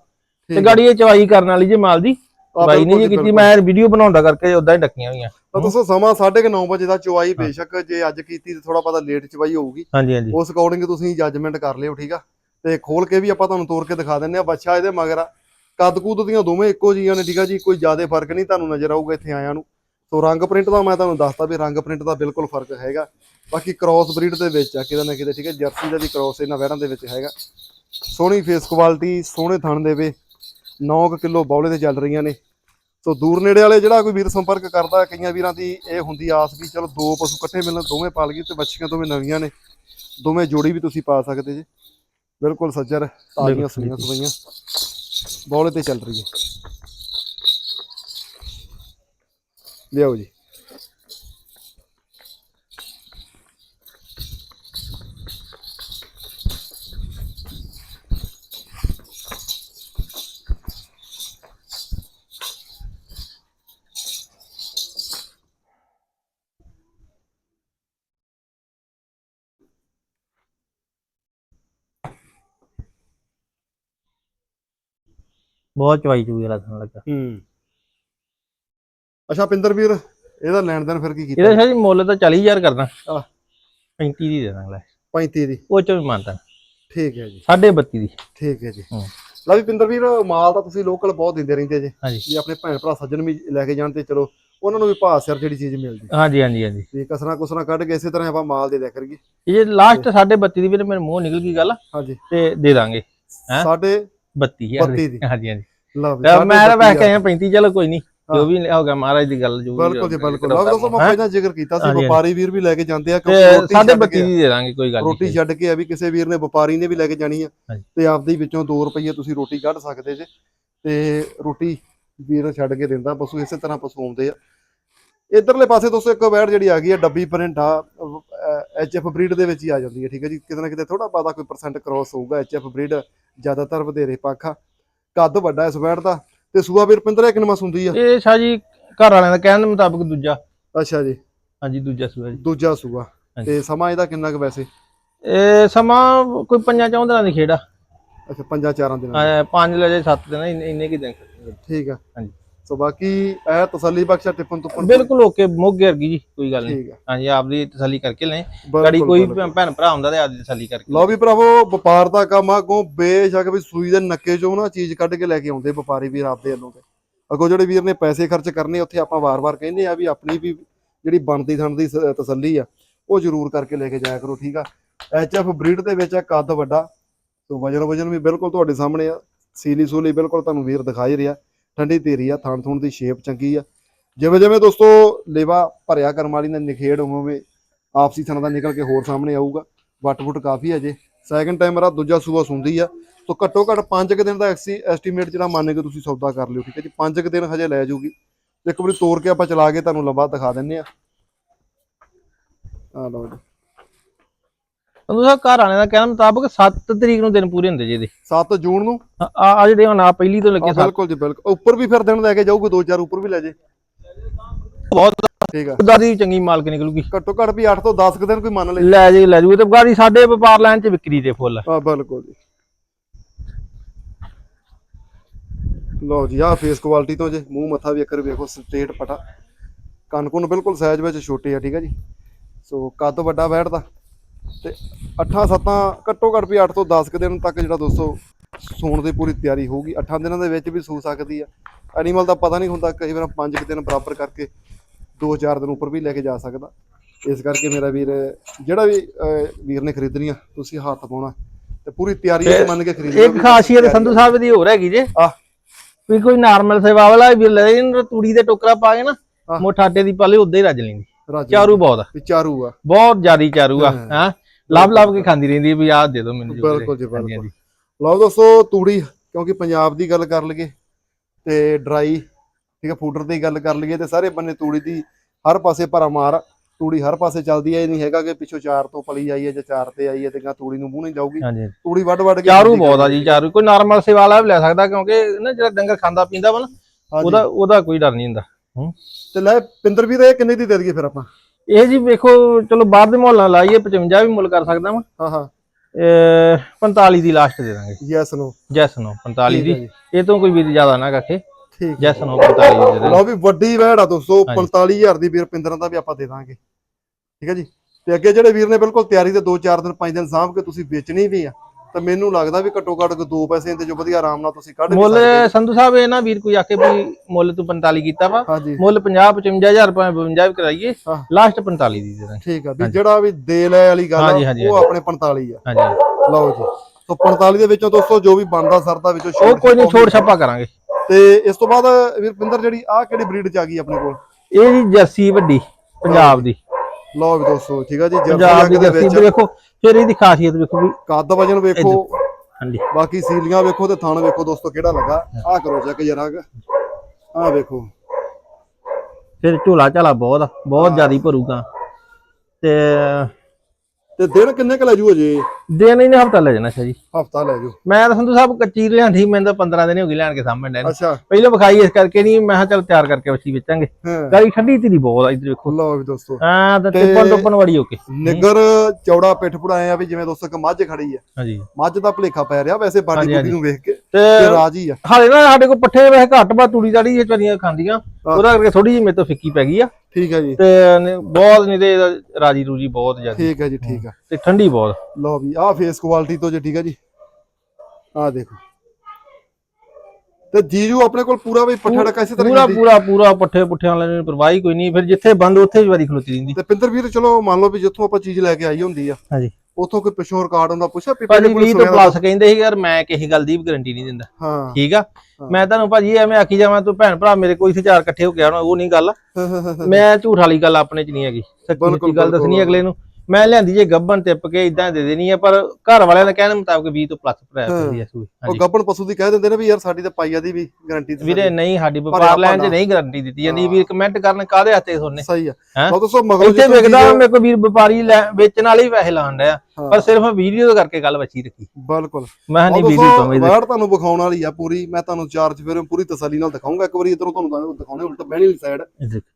ਤੇ ਗਾੜੀ ਇਹ ਚਵਾਈ ਕਰਨ ਵਾਲੀ ਜੇ ਮਾਲ ਦੀ। ਬਾਈ ਨੇ ਜੀ ਕੀਤੀ ਮੈਂ ਵੀਡੀਓ ਬਣਾਉਂਦਾ ਕਰਕੇ ਉਦਾਂ ਹੀ ਡੱਕੀਆਂ ਹੋਈਆਂ। ਤਾਂ ਦੋਸਤੋ ਸਮਾਂ 9:30 ਵਜੇ ਦਾ ਚੁਆਈ ਬੇਸ਼ੱਕ ਜੇ ਅੱਜ ਕੀਤੀ ਤੇ ਥੋੜਾ ਪਤਾ ਲੇਟ ਚੁਆਈ ਹੋਊਗੀ। ਹਾਂਜੀ ਹਾਂਜੀ। ਉਸ ਅਕੋਰਡਿੰਗ ਤੁਸੀਂ ਜੱਜਮੈਂਟ ਕਰ ਲਿਓ ਠੀਕ ਆ? ਤੇ ਖੋਲ ਕੇ ਵੀ ਆਪਾਂ ਤੁਹਾਨੂੰ ਤੋੜ ਕੇ ਦਿਖਾ ਦਿੰਨੇ ਆ ਬੱਚਾ ਇਹਦੇ ਮਗਰ ਆ। ਕੱਦ ਕੂਦ ਦੀਆਂ ਦੋਵੇਂ ਇੱਕੋ ਜੀਆਂ ਨੇ ਠੀਕ ਆ ਜੀ? ਕੋਈ ਜ਼ਿਆਦਾ ਫ਼ਰਕ ਨਹੀਂ ਤੁਹਾਨੂੰ ਨਜ਼ਰ ਆਊਗਾ ਇੱਥੇ ਆਇਆਂ ਨੂੰ। ਸੋ ਰੰਗ ਪ੍ਰਿੰਟ ਦਾ ਮੈਂ ਤੁਹਾਨੂੰ ਦੱਸਤਾ ਵੀ ਰੰਗ ਪ੍ਰਿੰਟ ਦਾ ਬਿਲਕੁਲ ਫ਼ਰਕ ਹੈਗਾ। ਬਾਕੀ ਕ੍ਰਾਸ ਬਰੀਡ ਦੇ ਵਿੱਚ ਆ ਕਿਤੇ ਨਾ ਕਿਤੇ ਠੀਕ ਹੈ ਜਰਸੀ ਦਾ ਵੀ ਕ੍ਰਾਸ ਇਹਨਾਂ ਵੈੜਾਂ ਦੇ ਵਿੱਚ ਹੈਗਾ। ਸੋਹਣੀ ਫੇਸ ਕੁਆਲਿਟੀ ਸੋਹਣੇ ਥਣ ਦੇ ਵੇ 9 ਕਿਲੋ ਬੌਲੇ ਤੇ ਚੱਲ ਰਹੀਆਂ ਨੇ। ਸੋ ਦੂਰ ਨੇੜੇ ਵਾਲੇ ਜਿਹੜਾ ਕੋਈ ਵੀਰ ਸੰਪਰਕ ਕਰਦਾ ਕਈਆਂ ਵੀਰਾਂ ਦੀ ਇਹ ਹੁੰਦੀ ਆਸ ਵੀ ਚਲੋ ਦੋ ਪਸ਼ੂ ਇਕੱਠੇ ਮਿਲਣ ਦੋਵੇਂ ਪਾਲ ਗਏ ਤੇ ਬੱਚੀਆਂ ਦੋਵੇਂ ਨਵੀਆਂ ਨੇ। ਦੋਵੇਂ ਜੋੜੀ ਵੀ ਤੁਸੀਂ ਪਾ ਸਕਦੇ ਜੇ। ਬਿਲਕੁਲ ਸੱਜਰ ਤਾਜ਼ੀਆਂ ਸੁਈਆਂ ਸੁਈਆਂ। ਬੌਲੇ ਤੇ ਚੱਲ ਰਹੀ ਹੈ। ਲਿਆਓ ਜੀ ਬਹੁਤ ਚਵਾਈ ਚੂਈ ਵਾਲਾ ਸਾਨੂੰ ਲੱਗਾ ਹੂੰ ਅੱਛਾ ਪਿੰਦਰ ਵੀਰ ਇਹਦਾ ਲੈਣ ਦੇਣ ਫਿਰ ਕੀ ਕੀਤਾ? ਇਹਦਾ ਸ਼ਾਇਦ ਮੁੱਲ ਤਾਂ 40000 ਕਰਦਾ। ਆਹ। 35 ਦੀ ਦੇ ਦਾਂਗੇ। 35 ਦੀ। ਉਹ ਚ ਵੀ ਮੰਨਦਾ। ਠੀਕ ਹੈ ਜੀ। 32.5 ਦੀ। ਠੀਕ ਹੈ ਜੀ। ਲਓ ਵੀ ਪਿੰਦਰ ਵੀਰ ਮਾਲ ਤਾਂ ਤੁਸੀਂ ਲੋਕਲ ਬਹੁਤ ਦਿੰਦੇ ਰਹਿੰਦੇ ਜੇ। ਜੇ ਆਪਣੇ ਭੈਣ ਭਰਾ ਸੱਜਣ ਵੀ ਲੈ ਕੇ ਜਾਣ ਤੇ ਚਲੋ ਉਹਨਾਂ ਨੂੰ ਵੀ ਭਾਅ ਸਿਰ ਜਿਹੜੀ ਚੀਜ਼ ਮਿਲਦੀ। ਹਾਂਜੀ ਹਾਂਜੀ ਹਾਂਜੀ। ਤੇ ਕਸਰਾਂ ਕੁਸਰਾਂ ਕੱਢ ਕੇ ਇਸੇ ਤਰ੍ਹਾਂ ਆਪਾਂ ਮਾਲ ਦੇ ਦਿਆ ਕਰੀਏ। ਇਹ ਲਾਸਟ 32.5 ਦੀ ਵੀ ਮੇਰੇ ਮੂੰਹ ਨਿਕਲ ਗਈ ਗੱਲ। ਹਾਂਜੀ। ਤੇ ਦੇ ਦਾਂਗੇ। ਹੈਂ? ਸਾਡੇ 32000 32 ਦੀ। ਹਾਂਜੀ ਹਾਂਜੀ। ਲਓ ਮੈਂ ਤਾਂ ਵੈਸੇ 32 ਕਹਿਆ 35 ਚਲੋ ਕੋਈ ਨਹੀਂ। ਜੋ ਵੀ ਹੋ ਗਿਆ ਮਹਾਰਾਜ ਦੀ ਗੱਲ ਜੋ ਬਿਲਕੁਲ ਜੀ ਬਿਲਕੁਲ। ਲਓ ਦੋਸਤੋ ਮੈਂ ਹੈਂ? ਪਹਿਲਾਂ ਜ਼ਿਕਰ ਕੀਤਾ ਸੀ। ਵਪਾਰੀ ਵੀਰ ਵੀ ਲੈ ਕੇ ਜਾਂਦੇ ਆ ਤੇ ਰੋਟੀ ਛੱਡ 32.5 ਕੇ- ਦੀ ਦੇ ਦਾਂਗੇ ਕੋਈ ਗੱਲ ਰੋਟੀ ਨਹੀਂ। ਛੱਡ ਕੇ ਆ ਵੀ ਕਿਸੇ ਵੀਰ ਨੇ ਵਪਾਰੀ ਨੇ ਵੀ ਲੈ ਕੇ ਜਾਣੀ ਆ। ਤੇ ਆਪਦੇ ਵਿੱਚੋਂ 2 ਰੁਪਏ ਤੁਸੀਂ ਰੋਟੀ ਕੱਢ ਸਕਦੇ ਜੇ। ਤੇ ਰੋਟੀ ਵੀਰ ਛੱਡ ਕੇ ਦਿੰਦਾ ਪਸ਼ੂ ਇਸੇ ਤਰ੍ਹਾਂ ਪਸ਼ੂ ਆਉਂਦੇ ਆ। ਇਧਰਲੇ ਪਾਸੇ ਦੋਸਤੋ ਇੱਕ ਵੈੜ ਜਿਹੜੀ ਆ ਗਈ ਆ ਡੱਬੀ ਪ੍ਰਿੰਟ ਆ ਐਚਐਫ ਬਰੀਡ ਦੇ ਵਿੱਚ ਹੀ ਆ ਜਾਂਦੀ ਹੈ ਠੀਕ ਹੈ ਜੀ? ਕਿਤੇ ਨਾ ਕਿਤੇ ਥੋੜਾ ਬਾਦਾ ਕੋਈ ਪਰਸੈਂਟ ਕ੍ਰਾਸ ਹੋਊਗਾ ਐਚਐਫ ਬਰੀਡ ਜ਼ਿਆਦਾਤਰ ਵਧੇਰੇ ਪਾਖਾ ਕੱਦ ਵੱਡਾ ਇਸ ਵੈੜ ਦਾ ਤੇ ਸੂਆ ਵੀਰ ਪਿੰਦਰ ਇੱਕ ਨਮਾ ਹੁੰਦੀ ਆ? ਇਹ ਸ਼ਾਹ ਜੀ ਘਰ ਵਾਲਿਆਂ ਦਾ ਕਹਿਣ ਦੇ ਮੁਤਾਬਕ ਦੂਜਾ। ਅੱਛਾ ਜੀ। ਹਾਂਜੀ ਦੂਜਾ ਸੂਆ ਜੀ। ਦੂਜਾ ਸੂਆ। ਤੇ ਸਮਾਂ ਇਹਦਾ ਕਿੰਨਾ ਕੁ ਵੈਸੇ? ਇਹ ਸਮਾਂ ਕੋਈ ਪੰਜਾਂ ਚੌਂ ਦਿਨਾਂ ਦੀ ਖੇਡ ਆ ਅੱਛਾ ਪੰਜਾਂ ਚਾਰਾਂ ਦਿਨਾਂ ਦਾ। ਅਹ ਪੰਜ ਲੈ ਜੇ ਸੱਤ ਦਿਨ ਇੰਨੇ ਇੰਨੇ ਕੀ ਦਿਨ। ਠੀਕ ਆ। ਹਾਂਜੀ। ਸੋ ਬਾਕੀ ਇਹ ਤਸੱਲੀ ਬਖਸ਼ਾ ਟਿੱਪਣ ਤੁੱਪਣ ਬਿਲਕੁਲ ਓਕੇ ਮੋਗੇ ਵਰਗੀ ਜੀ ਕੋਈ ਗੱਲ ਨਹੀਂ। ਹਾਂਜੀ ਆਪਦੀ ਤਸੱਲੀ ਕਰਕੇ ਲੈ। ਗਾੜੀ ਕੋਈ। ਭੈਣ ਭਰਾ ਹੁੰਦਾ ਤੇ ਆਪਦੀ ਤਸੱਲੀ ਕਰਕੇ ਲਓ ਵੀ ਭਰਾਵੋ ਵਪਾਰ ਦਾ ਕੰਮ ਆ ਅੱਗੋਂ ਬੇਸ਼ੱਕ ਵੀ ਸੂਈ ਦੇ ਨੱਕੇ ਚੋਂ ਨਾ ਚੀਜ਼ ਕੱਢ ਕੇ ਲੈ ਕੇ ਆਉਂਦੇ ਵਪਾਰੀ ਵੀਰ ਆਪਦੇ ਵੱਲੋਂ ਤੇ। ਅੱਗੋਂ ਜਿਹੜੇ ਵੀਰ ਨੇ ਪੈਸੇ ਖਰਚ ਕਰਨੇ ਉੱਥੇ ਆਪਾਂ ਵਾਰ-ਵਾਰ ਕਹਿੰਦੇ ਆ ਵੀ ਆਪਣੀ ਵੀ ਜਿਹੜੀ ਬਣਦੀ ਥਣ ਦੀ ਤਸੱਲੀ ਆ ਉਹ ਜ਼ਰੂਰ ਕਰਕੇ ਲੈ ਕੇ ਜਾਇਆ ਕਰੋ ਠੀਕ ਆ? ਐਚਐਫ ਬਰੀਡ ਦੇ ਵਿੱਚ ਆ ਕੱਦ ਵੱਡਾ। ਸੋ ਵਜਨ ਵਜਨ ਵੀ ਬਿਲਕੁਲ ਤੁਹਾਡੇ ਸਾਹਮਣੇ ਆ। ਸੀਲੀ ਸੂਲੀ ਬਿਲਕੁਲ ਤੁਹਾਨੂੰ ਵੀਰ ਦਿਖਾਈ ਰਿਹਾ। ਠੰਡੀ ਧੀਰੀ ਆ, ਥਣ ਥੁਣ ਦੀ ਸ਼ੇਪ ਚੰਗੀ ਆ। ਜਿਵੇਂ ਜਿਵੇਂ ਦੋਸਤੋ ਲੇਵਾ ਭਰਿਆ ਕਰਮ ਵਾਲੀ ਨੇ ਨਿਖੇੜ ਹੋਵੇ ਆਪਸੀ ਥਣ ਦਾ ਨਿਕਲ ਕੇ ਹੋਰ ਸਾਹਮਣੇ ਆਊਗਾ। ਵੱਟ ਵੁੱਟ ਕਾਫੀ ਅਜੇ ਜੇ। ਸੈਕੰਡ ਟਾਈਮ ਮੇਰਾ ਦੂਜਾ ਸੂਆ ਸੁੰਦੀ ਆ। ਸੋ ਘੱਟੋ ਘੱਟ 5 ਕੁ ਦਿਨ ਦਾ ਐਸਟੀਮੇਟ ਜਿਹੜਾ ਮੰਨ ਕੇ ਤੁਸੀਂ ਸੌਦਾ ਕਰ ਲਿਓ, ਠੀਕ ਹੈ ਜੀ। 5 ਕੁ ਦਿਨ ਹਜੇ ਲੈ ਜਾਊਗੀ ਇੱਕ ਵਾਰੀ ਤੋੜ ਕੇ ਆਪਾਂ ਚਲਾ ਕੇ ਤੁਹਾਨੂੰ ਲੰਬਾ ਦਿਖਾ ਦਿੰਨੇ ਆ। ਆ ਲਓ ਜੀ। ਸੰਧੂ ਸਾਹਿਬ ਘਰ ਵਾਲਿਆਂ ਦਾ ਕਹਿਣ ਮੁਤਾਬਕ 7 ਤਰੀਕ ਨੂੰ ਦਿਨ ਪੂਰੇ ਹੁੰਦੇ ਜੀ ਇਹਦੇ। 7 ਜੂਨ ਨੂੰ? ਆ ਆ ਜਿਹੜੇ ਹੁਣ ਆ ਪਹਿਲੀ ਤੋਂ ਲੱਗੇ ਸੱਤ। ਬਿਲਕੁਲ ਜੀ ਬਿਲਕੁਲ। ਉੱਪਰ ਵੀ ਫਿਰ ਦਿਨ ਲੈ ਕੇ ਜਾਊਗੇ ਦੋ ਚਾਰ ਉੱਪਰ ਵੀ ਲੈ ਜੇ। ਬਹੁਤ ਠੀਕ ਆ। ਚੰਗੀ ਮਾਲਕ ਨਿਕਲੂਗੀ। ਘੱਟੋ ਘੱਟ ਵੀ 8 ਤੋਂ 10 ਕੁ ਦਿਨ ਕੋਈ ਮੰਨ ਲੇ ਲੈ ਜੇ ਲੈ ਜੂ ਤੇ ਗਾੜੀ ਸਾਡੇ ਵਪਾਰ ਲਾਈਨ ਚ ਵਿਕਰੀ ਦੇ ਫੁੱਲ। ਆ ਬਿਲਕੁਲ ਜੀ। ਲਓ ਜੀ ਆ ਫੇਸ ਕੁਆਲਿਟੀ ਤੋਂ ਜੇ ਮੂੰਹ ਮੱਥਾ ਵੀ ਇੱਕ ਵਾਰ ਵੇਖੋ ਸਟ੍ਰੇਟ ਪਟਾ। ਕੰਨ ਕੁੰਨ ਬਿਲਕੁਲ ਸਾਈਜ਼ ਵਿੱਚ ਛੋਟੇ ਆ ਠੀਕ ਆ ਜੀ। ਸੋ ਕੱਦ ਵੱਡਾ ਬੈਠਦਾ। ਤੇ 8 ਸੱਤਾਂ ਘੱਟੋ ਘੱਟ ਵੀ 8 ਤੋਂ 10 ਕੁ ਦਿਨ ਤੱਕ ਜਿਹੜਾ ਦੋਸਤੋ ਸੂਣ ਦੀ ਪੂਰੀ ਤਿਆਰੀ ਹੋਊਗੀ। 8 ਦਿਨਾਂ ਦੇ ਵਿੱਚ ਵੀ ਸੂ ਸਕਦੀ ਆ। ਐਨੀਮਲ ਦਾ ਪਤਾ ਨਹੀਂ ਹੁੰਦਾ ਕਈ ਵਾਰ 5 ਕੁ ਦਿਨ ਬਰਾਬਰ ਕਰਕੇ 2-4 ਦਿਨ ਉੱਪਰ ਵੀ ਲੈ ਕੇ ਜਾ ਸਕਦਾ। ਇਸ ਕਰਕੇ ਮੇਰਾ ਵੀਰ ਜਿਹੜਾ ਵੀ ਵੀਰ ਨੇ ਖਰੀਦਣੀ ਆ ਤੁਸੀਂ ਹੱਥ ਪਾਉਣਾ। ਤੇ ਪੂਰੀ ਤਿਆਰੀ ਨਾਲ ਮੰਨ ਕੇ ਖਰੀਦਣਾ ਇੱਕ ਖਾਸੀਅਤ ਸੰਧੂ ਸਾਹਿਬ ਦੀ ਹੋਰ ਹੈਗੀ ਜੇ। ਆਹ। ਵੀ ਕੋਈ ਨਾਰਮਲ ਸੇਵਾ ਵਾਲਾ ਵੀ ਲੈ ਇਹਨੂੰ ਤੂੜੀ ਦੇ ਟੋਕਰਾ ਪਾ ਕੇ ਨਾ ਆਹ। ਮੋਠ ਆਟੇ ਦੀ ਪਾਲੇ ਉਦਾਂ ਹੀ ਰੱਜ ਲੈਂਦੀ। ਰਾਜੀ ਚਾਰੂ ਬਹੁਤ ਆ। ਚਾਰੂ ਆ। ਬਹੁਤ ਜ਼ਿਆਦੀ ਚਾਰੂ ਆ ਹਾਂ। ਲੱਭ ਲੱਭ ਕੇ ਖਾਂਦੀ ਰਹਿੰਦੀ ਵੀ ਆਹ ਦੇ ਦਿਓ ਮੈਨੂੰ ਬਿਲਕੁਲ ਜੀ ਬਿਲਕੁਲ। ਲਓ ਦੋਸਤੋ ਤੂੜੀ ਕਿਉਂਕਿ ਪੰਜਾਬ ਦੀ ਗੱਲ ਕਰ ਲਈਏ ਤੇ ਡਰਾਈ ਠੀਕ ਹੈ ਫੂਡਰ ਦੀ ਗੱਲ ਕਰ ਲਈਏ ਤੇ ਸਾਰੇ ਬੰਨੇ ਤੂੜੀ ਦੀ ਹਰ ਪਾਸੇ ਭਰਾਮਾਰ ਤੂੜੀ ਹਰ ਪਾਸੇ ਚੱਲਦੀ ਹੈ ਇਹ ਨਹੀਂ ਹੈਗਾ ਕਿ ਪਿੱਛੋਂ ਚਾਰ ਤੋਂ ਪਲੀ ਆਈ ਹੈ ਜਾਂ ਚਾਰ ਤੇ ਆਈ ਹੈ ਤੇ ਗਾਂ ਤੂੜੀ ਨੂੰ ਮੂੰਹ ਨਹੀਂ ਜਾਊਗੀ ਤੂੜੀ ਵੱਡ ਵੱਡ ਕੇ ਚਾਰੂ ਬਹੁਤ ਆ ਜੀ ਚਾਰੂ। ਕੋਈ ਨਾਰਮਲ ਸੇਵਾ ਵਾਲਾ ਵੀ ਲੈ ਸਕਦਾ ਕਿਉਂਕਿ ਨਾ ਜਿਹੜਾ ਡੰਗਰ ਖਾਂਦਾ ਪੀਂਦਾ ਵਾ ਨਾ। ਉਹਦਾ ਉਹਦਾ ਕੋਈ ਡਰ ਨਹੀਂ ਹੁੰਦਾ। ਤੇ ਲੈ ਪਿੰਦਰ ਵੀਰ ਇਹ ਕਿੰਨੇ ਦੀ ਦੇ ਦਈਏ ਫਿਰ ਆਪਾਂ? ਇਹ ਜੀ ਵੇਖੋ ਚਲੋ ਬਾਹਰ ਦੇ ਮਾਹੌਲਾਂ ਲਾਈਏ 55 ਵੀ ਮੁੱਲ ਕਰ ਸਕਦਾ ਵਾ। ਹਾਂ ਹਾਂ। 45 ਦੀ ਲਾਸਟ ਦੇ ਦਾਂਗੇ। ਯੈਸ ਨੋ ਜੈਸ ਨੋ 45 ਠੀਕ ਹੈ ਦੀ ਇਹ ਤੋਂ ਕੋਈ ਵੀ ਜ਼ਿਆਦਾ ਨਾ ਕੱਖੇ। ਠੀਕ ਜੈਸ ਨੋ 45 ਦੀ ਦੇ ਦਾਂਗੇ ਲਓ ਵੀ ਵੱਡੀ ਵਹਿੜ ਆ ਦੋਸਤੋ ਹਾਂਜੀ। 45000 ਦੀ ਵੀਰ ਪਿੰਦਰਾਂ ਦਾ ਵੀ ਆਪਾਂ ਦੇ ਦਾਂਗੇ। ਠੀਕ ਹੈ ਜੀ। ਤੇ ਅੱਗੇ ਜਿਹੜੇ ਵੀਰ ਨੇ ਬਿਲਕੁਲ ਤਿਆਰੀ ਦੇ 2-4 ਦਿਨ 5 ਦਿਨ ਸਾਂਭ ਕੇ ਤੁਸੀਂ ਵੇਚਣੀ ਵੀ ਆ। ਤਾਂ ਮੈਨੂੰ ਲੱਗਦਾ ਵੀ ਘੱਟੋ ਘੱਟ ਦੋ ਪੈਸੇ ਇਹਦੇ ਜੋ ਵਧੀਆ ਆਰਾਮ ਨਾਲ ਤੁਸੀਂ ਕੱਢ ਵੀ ਮੁੱਲ ਸਕਦੇ। ਸੰਧੂ ਸਾਹਿਬ ਇਹ ਨਾ ਵੀਰ ਕੋਈ ਆਕੇ ਵੀ ਮੁੱਲ ਤੂੰ 45 ਕੀਤਾ ਵਾ। ਹਾਂਜੀ। ਮੁੱਲ 50 55000 ਰੁਪਏ 52 ਵੀ ਕਰਾਈਏ ਹਾਂ। ਲਾਸਟ 45 ਦੀ ਦੇ ਦਾਂਗੇ। ਠੀਕ ਆ ਵੀ ਜਿਹੜਾ ਵੀ ਦੇ ਲੈ ਵਾਲੀ ਗੱਲ ਆ, ਹਾਂਜੀ, ਉਹ ਆਪਣੇ 45 ਆ। ਹਾਂਜੀ ਲਓ ਜੀ। ਤੋਂ 45 ਦੇ ਵਿੱਚੋਂ ਦੋਸਤੋ ਜੋ ਵੀ ਬਣਦਾ ਸਰਦਾ ਵਿੱਚੋਂ ਉਹ ਕੋਈ ਨਹੀਂ ਛੋੜ ਛਾਪਾ ਕਰਾਂਗੇ। ਤੇ ਇਸ ਤੋਂ ਬਾਅਦ ਵੀਰ ਪਿੰਦਰ ਜਿਹੜੀ ਆ ਕਿਹੜੀ ਬਰੀਡ ਚ ਆ ਗਈ ਆਪਣੇ ਕੋਲ? ਇਹ ਜੀ ਜਰਸੀ ਵੱਡੀ ਪੰਜਾਬ ਦੀ। ਲਓ ਵੀ ਦੋਸਤੋ ਠੀਕ ਆ ਜੀ ਪੰਜਾਬ ਦੀ ਜਰਸੀ ਦੇ ਜਰਸੀ। ਵਿੱਚ। ਵੇਖੋ ਫਿਰ ਇਹਦੀ ਖਾਸੀਅਤ ਵੇਖੋ ਵੀ ਕੱਦ ਵਜਨ ਵੇਖੋ ਹਾਂਜੀ। ਬਾਕੀ ਸੀਲੀਆਂ ਵੇਖੋ ਤੇ ਥਣ ਵੇਖੋ ਦੋਸਤੋ ਕਿਹੜਾ ਲੱਗਾ। ਆਹ ਕਰੋ ਚੈੱਕ ਜਰਾ ਆਹ ਵੇਖੋ। ਫਿਰ ਝੋਲਾ ਝਾਲਾ ਬਹੁਤ ਬਹੁਤ ਜ਼ਿਆਦੀ ਭਰੂਗਾ। ਤੇ ਤੇ ਦਿਨ ਕਿੰਨੇ ਕ ਲੈ ਜੂ ਅਜੇ? ਦਿਨ ਹੀ ਨੇ ਹਫਤਾ ਲੈ ਜਾਣਾ ਸ਼ਾ ਜੀ। ਹਫਤਾ ਲੈ ਜੂ ਮੈਂ ਤਾਂ ਸੰਧੂ ਸਾਹਿਬ ਕੱਚੀ ਲਿਆਂਦੀ ਮੈਨੂੰ ਤਾਂ 15 ਦਿਨ ਹੋ ਗਏ ਲੈਣ ਕੇ ਸਾਹਮਣੇ ਅੱਛਾ। ਪਹਿਲਾਂ ਵਿਖਾਈ ਇਸ ਕਰਕੇ ਨਹੀਂ ਮੈਂ ਕਿਹਾ ਚੱਲ ਤਿਆਰ ਕਰਕੇ ਵਛੀ ਵੇਚਾਂਗੇ। ਗਾਈ ਠੰਡੀ ਧੀਰੀ ਬਹੁਤ ਆ ਇੱਧਰ ਵੇਖੋ। ਲਓ ਵੀ ਦੋਸਤੋ। ਹਾਂ ਤਾਂ ਟਿੱਪਣ ਟੁੱਪਣ ਵਾਲੀ ਹੋ ਕੇ। ਨਿੱਗਰ ਚੌੜਾ ਪਿੱਠ ਪੁੜਾਏ ਆ ਵੀ ਜਿਵੇਂ ਦੋਸਤੋ ਇੱਕ ਮੱਝ ਖੜੀ ਆ। ਹਾਂਜੀ। ਮੱਝ ਦਾ ਭਲੇਖਾ ਪੈ ਰਿਹਾ ਵੈਸੇ ਬਾਡੀ ਬੂਡੀ ਨੂੰ ਵੇਖ ਕੇ ਤੇ ਰਾਜੀ ਆ। ਹਾਲੇ ਨਾ ਸਾਡੇ ਕੋਲ ਪੱਠੇ ਵੈਸੇ ਘੱਟ ਬਾ ਤੂੜੀ ਦਾੜੀ ਇਹ ਚਰੀਆਂ ਖਾਂਦੀਆਂ। ਉਹਦਾ ਕਰਕੇ ਥੋੜੀ ਜਿਹੀ ਮੇਰੇ ਤੋਂ ਫਿੱਕੀ ਪੈ ਗਈ ਆ। ਠੀਕ ਹੈ ਜੀ। ਤੇ ਨੇ- ਬਹੁਤ ਨਹੀਂ ਤੇ ਰਾਜੀ ਰੂਜੀ ਬਹੁਤ ਜ਼ਿਆਦਾ। ਠੀਕ ਹੈ ਜੀ ਠੀਕ ਆ। ਤੇ ਠੰਡੀ ਬਹੁਤ। ਲਓ ਵੀ ਆਹ ਫੇਸ ਕੁਆਲਿਟੀ ਤੋਂ ਜੇ ਠੀਕ ਹੈ ਜੀ। ਆਹ ਦੇਖੋ। ਤੇ ਜੀਜੂ ਆਪਣੇ ਕੋਲ ਪੂਰਾ ਵੀ ਪੱਠਾ ਡਕਾ ਇਸੇ ਤਰ੍ਹਾਂ ਪੂਰਾ। ਪੂਰਾ ਪੂਰਾ ਪੱਠੇ ਪੁੱਠਿਆਂ ਵਾਲੇ ਨੂੰ ਪਰਵਾਹੀ ਕੋਈ ਨਹੀਂ। ਫਿਰ ਜਿੱਥੇ ਬੰਦ ਉੱਥੇ ਹੀ ਵਾਰੀ ਖਲੋਤੀ ਰਹਿੰਦੀ। ਤੇ ਪਿੰਦਰ ਵੀਰ ਚਲੋ ਮੰਨ ਲਓ ਵੀ ਜਿੱਥੋਂ ਆਪਾਂ ਚੀਜ਼ ਲੈ ਕੇ ਆਈ ਹੁੰਦੀ ਆ। ਹਾਂਜੀ। ਉਥੋਂ ਕੋਈ ਪਿਛੋਂ ਰਿਕਾਰਡ ਹੁੰਦਾ ਪੁੱਛਿਆ ਵੀ ਪਹਿਲੇ ਪੁਲਿਸ 20 ਤੋਂ ਪਲੱਸ ਕਹਿੰਦੇ ਸੀ ਯਾਰ ਮੈਂ ਕਿਸੇ ਗੱਲ ਦੀ ਵੀ ਗਾਰੰਟੀ ਨਹੀਂ ਦਿੰਦਾ। ਹਾਂ। ਠੀਕ ਆ? ਮੈਂ ਤੁਹਾਨੂੰ ਭਾਜੀ ਐਵੇਂ ਆਖੀ ਜਾਵਾਂ ਤੂੰ ਭੈਣ ਭਰਾ ਮੇਰੇ ਕੋਈ ਇੱਥੇ ਚਾਰ ਇਕੱਠੇ ਹੋ ਕੇ ਆਉਣਾ ਉਹ ਨਹੀਂ ਗੱਲ। ਮੈਂ ਝੂਠ ਵਾਲੀ ਗੱਲ ਆਪਣੇ ਚ ਨਹੀਂ ਹੈਗੀ। ਸੱਚੀ ਗੱਲ ਦੱਸਣੀ ਅਗਲੇ ਨੂੰ। ਮੈਂ ਲਿਆਂਦੀ ਜੇ ਗੱਬਨ ਟਿੱਪ ਕੇ ਇਦਾਂ ਦੇ ਦੇਣੀ ਆ ਪਰ ਘਰ ਵਾਲਿਆਂ ਦਾ ਕਹਿਣ ਮੁਤਾਬਕ 20 ਤੋਂ ਪਲੱਸ ਭਰਾ ਪੈਂਦੀ ਆ ਸੂਈ। ਉਹ ਗੱਬਣ ਪਸ਼ੂ ਦੀ ਕਹਿ ਦਿੰਦੇ ਨੇ ਵੀ ਯਾਰ ਸਾਡੀ ਤਾਂ ਪਾਈਆ ਦੀ ਵੀ ਗਾਰੰਟੀ ਵੀਰੇ ਨਹੀਂ ਸਾਡੀ ਪਰ ਵਪਾਰ ਲੈਣ ਚ ਨਹੀਂ ਗਾਰੰਟੀ ਦਿੱਤੀ ਜਾਂਦੀ ਵੀਰ ਕਮੈਂਟ ਕਰਨ ਕਾਦੇ ਹੱਥੇ ਸੋਨੇ? ਸਹੀ ਆ? ਉਹ ਦੱਸੋ ਮਗਰੋਂ ਇੱਥੇ ਵਿਕਦਾ ਮੇਰੇ ਕੋਲ ਵੀਰ ਵਪਾਰੀ ਵੇਚਣ ਵਾਲੇ ਹੀ ਪੈਸੇ ਲਾਣ ਡਿਆ। ਹਾਂ। ਪਰ ਸਿਰਫ ਵੀਡੀਓ ਕਰਕੇ ਗੱਲ ਬਚੀ ਰੱਖੀ। ਬਿਲਕੁਲ। ਮੈਂ ਨਹੀਂ ਵੀਡੀਓ ਸਮਝਦੇ। ਵਰਡ ਤੁਹਾਨੂੰ ਵਿਖਾਉਣ ਵਾਲੀ ਆ ਪੂਰੀ। ਮੈਂ ਤੁਹਾਨੂੰ ਚਾਰਜ ਫਿਰ ਪੂਰੀ ਤਸੱਲੀ ਨਾਲ ਦਿਖਾਉਂਗਾ। ਇੱਕ ਵਾਰੀ ਇਧਰੋਂ ਤੁਹਾਨੂੰ ਦਿਖਾਉਣੇ ਉਲਟ ਬਹਿਣੀ ਵਾਲੀ ਸਾਈਡ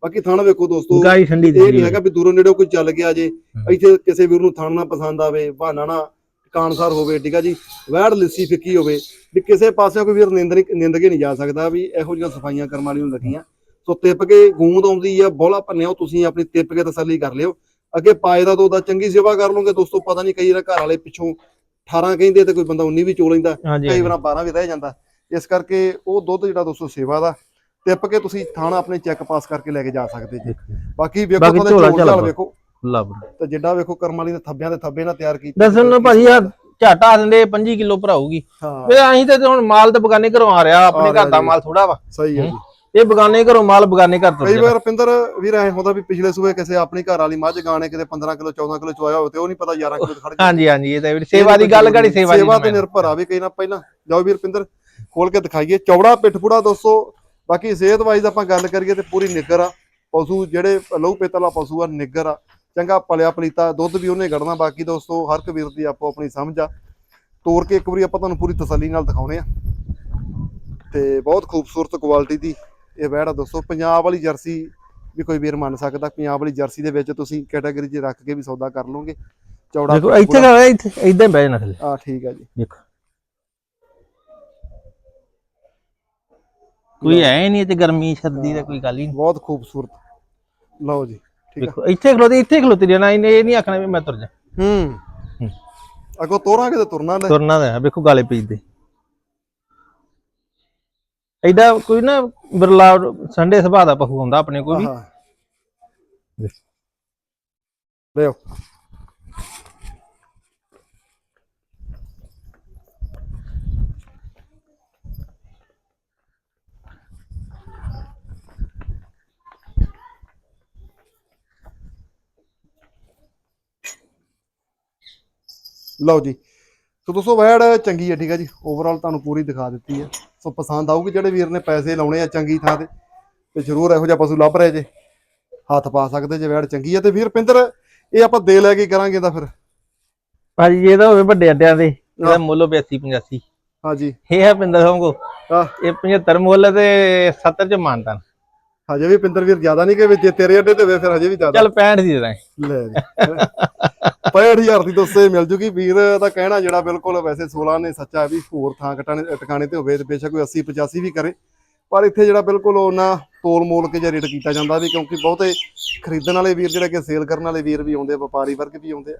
ਬਾਕੀ ਥਾਣਾ ਵੇਖੋ ਦੋਸਤੋ ਗਾਈ ਠੰਡੀ ਇਹ ਨਹੀਂ ਹੈਗਾ ਵੀ ਦੂਰੋਂ ਨੇੜੋਂ ਕੋਈ ਚੱਲ ਗਿਆ ਜੇ। ਇੱਥੇ ਕਿਸੇ ਵੀਰ ਨੂੰ ਥਾਣਾ ਨਾ ਪਸੰਦ ਆਵੇ ਬਹਾਨਾ ਨਾ ਕਾਨਸਾਰ ਹੋਵੇ ਠੀਕ ਆ ਜੀ? ਵੈੜ ਲਿੱਸੀ ਫਿੱਕੀ ਹੋਵੇ। ਵੀ ਕਿਸੇ ਪਾਸੇ ਕੋਈ ਵੀਰ ਨਿੰਦ ਨਹੀਂ- ਨਿੰਦ ਕੇ ਨਹੀਂ ਜਾ ਸਕਦਾ ਵੀ ਇਹੋ ਜਿਹੀਆਂ ਸਫਾਈਆਂ ਕਰਮ ਵਾਲੀ ਨੂੰ ਲੱਗੀਆਂ। ਸੋ ਤਿੱਪ ਕੇ ਗੂੰਦ ਆਉਂਦੀ ਆ ਬੋਲਾ ਭੰਨਿਓ ਤੁਸੀਂ ਆਪਣੀ ਤਿੱਪ ਕੇ ਤਸੱਲੀ ਕਰ ਲਿਓ। ਅੱਗੇ ਪਾਏ ਦਾ ਦੋ ਚੰਗੀ ਸੇਵਾ ਕਰ ਲਓਗੇ ਦੋਸਤੋ ਪਤਾ ਨਹੀਂ ਕਈ ਵਾਰ ਘਰ ਵਾਲੇ ਪਿੱਛੋਂ 18 ਕਹਿੰਦੇ ਤੇ ਕੋਈ ਬੰਦਾ 19 ਵੀ ਚੋ ਲੈਂਦਾ ਕਈ ਵਾਰ 12 ਵੀ ਰਹਿ ਜਾਂਦਾ। ਇਸ ਕਰਕੇ ਉਹ ਦੁੱਧ ਜਿਹੜਾ ਦੋਸਤੋ ਸੇਵਾ ਦਾ ਤਿੱਪ ਕੇ ਤੁਸੀਂ ਥਾਣਾ ਆਪਣੇ ਚੈੱਕ ਪਾਸ ਕਰਕੇ ਲੈ ਕੇ ਜਾ ਸਕਦੇ ਜੀ। ਬਾਕੀ ਵੇਖੋ ਤੁਹਾਡੇ ਝੋਲਾ ਝੋਲ ਵੇਖੋ। ਲੱਭ। ਤੇ ਜਿੱਡਾ ਵੇਖੋ ਕਰਮ ਵਾਲੀ ਨੇ ਥੱਬਿਆਂ ਦੇ ਥੱਬੇ ਨਾਲ ਤਿਆਰ ਕੀਤੀ ਦੱਸਣ ਨੂੰ ਭਾਜੀ ਆ ਝਾਟਾ ਦਿੰਦੇ 25 ਕਿਲੋ ਭਰਾਊਗੀ। ਹਾਂ। ਫਿਰ ਅਸੀਂ ਤੇ ਹੁਣ ਮਾਲ ਤਾਂ ਬਗਾਨੇ ਘਰੋਂ ਆ ਰਿਹਾ ਆਪਣੇ ਘਰ ਦਾ ਮਾਲ ਥੋੜਾ ਵਾ। ਸਹੀ ਹੈ। ਜੀ। ਇਹ ਬਗਾਨੇ ਘਰੋਂ ਮਾਲ ਬਗਾਨੇ ਘਰ ਤੋਂ ਕਈ ਵਾਰ ਰਪਿੰਦਰ ਵੀਰ ਐ ਹੁੰਦਾ ਵੀ ਪਿਛਲੇ ਸੂਏ ਕਿਸੇ ਆਪਣੀ ਘਰ ਵਾਲੀ ਮੱਝ ਗਾਣੇ ਕਿਤੇ 15 ਕਿਲੋ 14 ਕਿਲੋ ਚਵਾਇਆ ਹੋਵੇ ਤੇ ਉਹ ਨਹੀਂ ਪਤਾ 11 ਕਿਲੋ ਖੜ ਗਿਆ ਹਾਂਜੀ ਹਾਂਜੀ ਇਹ ਤਾਂ ਵੀਰ ਸੇਵਾ ਦੀ ਗੱਲ ਕਰੀ ਸੇਵਾ ਦੀ ਸੇਵਾ ਤੇ ਨਿਰਭਰ ਆ ਵੀ ਕਈ ਨਾ ਪਹਿਲਾਂ। ਜਾਓ ਵੀਰ ਰਪਿੰਦਰ ਖੋਲ ਕੇ ਦਿਖਾਈਏ। ਚੌੜਾ ਪਿੱਠਪੂੜਾ ਦੋਸਤੋ ਬਾਕੀ ਸਿਹਤ ਵਾਈਜ਼ ਆਪਾਂ ਗੱਲ ਕਰੀਏ ਤੇ ਪੂਰੀ ਨਿੱਗਰ ਆ। ਪਸ਼ੂ ਜਿਹੜੇ ਲਹੂ ਪੇਤਲਾ ਪਸ਼ੂ ਆ ਨਿੱਗਰ ਆ। ਚੰਗਾ ਪਲਿਆ ਪਲੀਤਾ ਦੁੱਧ ਵੀ ਉਹਨੇ ਕੱਢਣਾ ਬਾਕੀ ਦੋਸਤੋ ਹਰ ਇੱਕ ਵੀਰ ਦੀ ਆਪੋ ਆਪਣੀ ਸਮਝ ਆ। ਤੋੜ ਕੇ ਇੱਕ ਵਾਰੀ ਆਪਾਂ ਤੁਹਾਨੂੰ ਪੂਰੀ ਤਸੱਲੀ ਨਾਲ ਦਿਖਾਉਨੇ ਆ। ਤੇ ਬਹੁਤ ਖੂਬਸੂਰਤ ਕੁਆਲਿਟੀ ਦੀ ਇਹ ਵੈੜ ਦੋਸਤੋ ਪੰਜਾਬ ਵਾਲੀ ਜਰਸੀ ਵੀ ਕੋਈ ਵੀਰ ਮੰਨ ਸਕਦਾ ਪੰਜਾਬ ਵਾਲੀ ਜਰਸੀ ਦੇ ਵਿੱਚ ਤੁਸੀਂ ਕੈਟਾਗਰੀ 'ਚ ਰੱਖ ਕੇ ਵੀ ਸੌਦਾ ਕਰ ਲਓਗੇ। ਚੌੜਾ ਦੇਖੋ ਇੱਥੇ ਦਾ ਇੱਥੇ ਇਦਾਂ ਹੀ ਬਹਿ ਜਾਣਾ ਥੱਲੇ। ਆ ਠੀਕ ਆ ਜੀ। ਦੇਖੋ। ਕੋਈ ਐ ਨਹੀਂ ਤੇ ਗਰਮੀ ਸਰਦੀ ਦਾ ਕੋਈ ਗੱਲ ਹੀ ਨਹੀਂ। ਬਹੁਤ ਖੂਬਸੂਰਤ। ਲਓ ਜੀ ਠੀਕ ਆ। ਦੇਖੋ ਇੱਥੇ ਖਲੋਤੇ ਇੱਥੇ ਖਲੋਤੇ ਰਹਿਣਾ ਇਹ ਨਹੀਂ ਆਖਣਾ ਵੀ ਮੈਂ ਤੁਰ ਜਾ। ਹੂੰ। ਅਗੋ ਤੋਰਾਂਗੇ ਤੇ ਤੁਰਨਾ ਲੈ ਤੁਰਨਾ ਦਾ ਵੇਖੋ ਗਾਲੇ ਪੀਜਦੇ ਐਡਾ ਕੋਈ ਨਾ ਬਿਰਲਾ ਸੰਡੇ ਸੁਭਾਅ ਦਾ ਪਹੂ ਹੁੰਦਾ ਆਪਣੇ ਕੋਲ ਵੀ। ਲਿਓ। ਲਓ ਜੀ। ਸੋ ਦੋਸਤੋ, ਵੈੜ ਚੰਗੀ ਹੈ, ਠੀਕ ਹੈ ਜੀ। ਓਵਰਆਲ ਤੁਹਾਨੂੰ ਪੂਰੀ ਦਿਖਾ ਦਿੱਤੀ ਹੈ। ਸੋ ਪਸੰਦ ਆਊਗੀ ਜਿਹੜੇ ਵੀਰ ਨੇ ਪੈਸੇ ਲਾਉਣੇ ਆ ਚੰਗੀ ਥਾਂ ਤੇ ਤੇ ਜ਼ਰੂਰ ਇਹੋ ਜਿਹਾ ਪਸ਼ੂ ਲੱਭ ਰਹੇ ਜੇ। ਹੱਥ ਪਾ ਸਕਦੇ ਜੇ ਵੈੜ ਚੰਗੀ ਹੈ ਤੇ ਵੀਰ ਪਿੰਦਰ ਇਹ ਆਪਾਂ ਦੇ ਲੈ ਕੇ ਕਰਾਂਗੇ ਤਾਂ ਫਿਰ। ਭਾਜੀ ਜੇ ਇਹਦਾ ਹੋਵੇ ਵੱਡੇ ਅੱਡਿਆਂ ਦੇ ਇਹਦਾ ਮੁੱਲ 82 85 ਹਾਂਜੀ। ਇਹ ਹੈ ਪਿੰਦਰ ਸੰਗੋ ਆ ਇਹ 75 ਮੁੱਲ ਤੇ 70 ਚ ਮਾਨਤਾ ਹਜੇ ਵੀ ਪਿੰਦਰ ਵੀਰ ਜ਼ਿਆਦਾ ਨਹੀਂ ਕਿ ਵੀ ਜੇ ਤੇਰੇ ਅੱਡੇ ਤੇ ਹੋਵੇ ਫਿਰ ਹਜੇ ਵੀ ਜ਼ਿਆਦਾ। ਚੱਲ 65 ਦੀ ਦੇ ਲੈ ਜੀ। 65000 ਦੀ ਦੋਸਤੇ ਮਿਲ ਜੂਗੀ। ਵੀਰ ਦਾ ਕਹਿਣਾ ਜਿਹੜਾ ਬਿਲਕੁਲ ਵੈਸੇ 16 ਨੇ ਸੱਚਾ ਵੀ ਹੋਰ ਥਾਂ ਕਟਾਣੇ ਟਿਕਾਣੇ ਤੇ ਹੋਵੇ ਤੇ ਬੇਸ਼ੱਕ ਕੋਈ 80 85 ਵੀ ਕਰੇ। ਪਰ ਇੱਥੇ ਜਿਹੜਾ ਬਿਲਕੁਲ ਉਹਨਾਂ ਤੋਲ ਮੋਲ ਕੇ ਜਾਂ ਰੇਟ ਕੀਤਾ ਜਾਂਦਾ ਵੀ ਕਿਉਂਕਿ ਬਹੁਤੇ ਖਰੀਦਣ ਵਾਲੇ ਵੀਰ ਜਿਹੜੇ ਕਿ ਸੇਲ ਕਰਨ ਵਾਲੇ ਵੀਰ ਵੀ ਆਉਂਦੇ ਆ ਵਪਾਰੀ ਵਰਗ ਵੀ ਆਉਂਦੇ ਆ।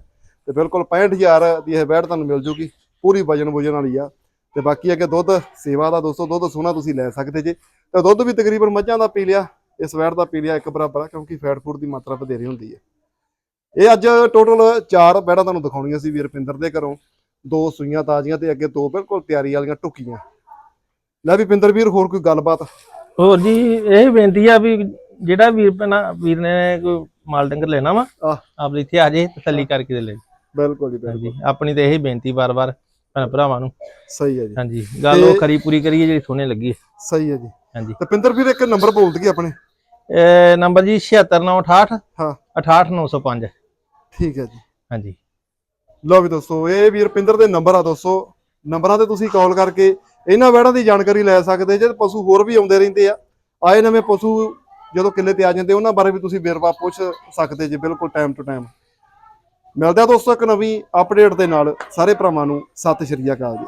ਤੇ ਬਿਲਕੁਲ 65000 ਦੀ ਇਹ ਬੈੜ ਤੁਹਾਨੂੰ ਮਿਲ ਜੂਗੀ। ਪੂਰੀ ਵਜਨ ਵਜਨ ਵਾਲੀ ਆ। ਤੇ ਬਾਕੀ ਅੱਗੇ ਦੁੱਧ ਸੇਵਾ ਦਾ ਦੋਸਤੋ ਦੁੱਧ ਸੋਹਣਾ ਤੁਸੀਂ ਲੈ ਸਕਦੇ ਜੇ। ਤੇ ਦੁੱਧ ਵੀ ਤਕਰੀਬਨ ਮੱਝਾਂ ਦਾ ਪੀ ਲਿਆ। ਇਸ ਵੈੜ ਦਾ ਪੀ ਲਿਆ ਇੱਕ ਬਰਾਬਰ ਆ ਕਿਉਂਕਿ ਫੈਟ ਫੂਡ ਦੀ ਮਾਤਰਾ ਵਧੇਰੇ ਹੁੰਦੀ ਹੈ ਇਹ ਅੱਜ ਟੋਟਲ ਚਾਰ ਬੈੜਾਂ ਤੁਹਾਨੂੰ ਦਿਖਾਉਣੀਆਂ ਸੀ ਵੀਰ ਪਿੰਦਰ ਦੇ ਘਰੋਂ। ਦੋ ਸੂਈਆਂ ਤਾਜ਼ੀਆਂ ਤੇ ਅੱਗੇ ਦੋ ਬਿਲਕੁਲ ਤਿਆਰੀ ਵਾਲੀਆਂ ਟੁਕੀਆਂ। ਲੈ ਵੀ ਪਿੰਦਰ ਵੀਰ ਹੋਰ ਕੋਈ ਗੱਲਬਾਤ? ਹੋਰ ਜੀ ਇਹ ਬੇਨਤੀ ਆ ਵੀ ਜਿਹੜਾ ਵੀਰ ਭੈਣਾ ਵੀਰ ਨੇ ਕੋਈ ਮਾਲ ਡੰਗਰ ਲੈਣਾ ਵਾ। ਆਪ ਇੱਥੇ ਆ ਜੇ ਤਸੱਲੀ ਕਰਕੇ ਤੇ ਲੈ। ਬਿਲਕੁਲ ਜੀ ਬਿਲਕੁਲ। ਆਪਣੀ ਤੇ ਇਹ ਬੇਨਤੀ ਬਾਰ-ਬਾਰ ਭੈਣ ਭਰਾਵਾਂ ਨੂੰ। ਸਹੀ ਹੈ ਜੀ। ਹਾਂਜੀ ਗੱਲ ਉਹ ਖਰੀ ਪੂਰੀ ਕਰੀਏ ਜਿਹੜੀ ਸੋਹਣੇ ਲੱਗੀ। ਸਹੀ ਹੈ ਜੀ। ਹਾਂਜੀ। ਤੇ ਪਿੰਦਰ ਵੀਰ ਇੱਕ ਨੰਬਰ ਬੋਲ ਦਈਏ ਆਪਣੇ। ਨੰਬਰ ਜੀ 76968 ਹਾਂ। 68905 ਠੀਕ ਹੈ ਜੀ। ਹਾਂਜੀ। ਲਓ ਵੀ ਦੋਸਤੋ ਇਹ ਵੀਰ ਪਿੰਦਰ ਦੇ ਨੰਬਰ ਆ ਦੋਸਤੋ। ਨੰਬਰਾਂ ਤੇ ਤੁਸੀਂ ਕਾਲ ਕਰਕੇ ਇਹਨਾਂ ਵੈੜਾਂ ਦੀ ਜਾਣਕਾਰੀ ਲੈ ਸਕਦੇ ਜੇ ਪਸ਼ੂ ਹੋਰ ਵੀ ਆਉਂਦੇ ਰਹਿੰਦੇ ਆ। ਆਏ ਨਵੇਂ ਪਸ਼ੂ ਜਦੋਂ ਕਿੱਲੇ ਤੇ ਆ ਜਾਂਦੇ ਉਹਨਾਂ ਬਾਰੇ ਵੀ ਤੁਸੀਂ ਵੇਰਵਾ ਪੁੱਛ ਸਕਦੇ ਜੇ ਬਿਲਕੁਲ ਟਾਈਮ ਟੂ ਟਾਈਮ ਮਿਲਦੇ ਦੋਸਤੋ ਇੱਕ ਨਵੀਂ ਅਪਡੇਟ ਦੇ ਨਾਲ। ਸਾਰੇ ਭਰਾਵਾਂ ਨੂੰ ਸਤਿ ਸ਼੍ਰੀ ਅਕਾਲ ਜੀ।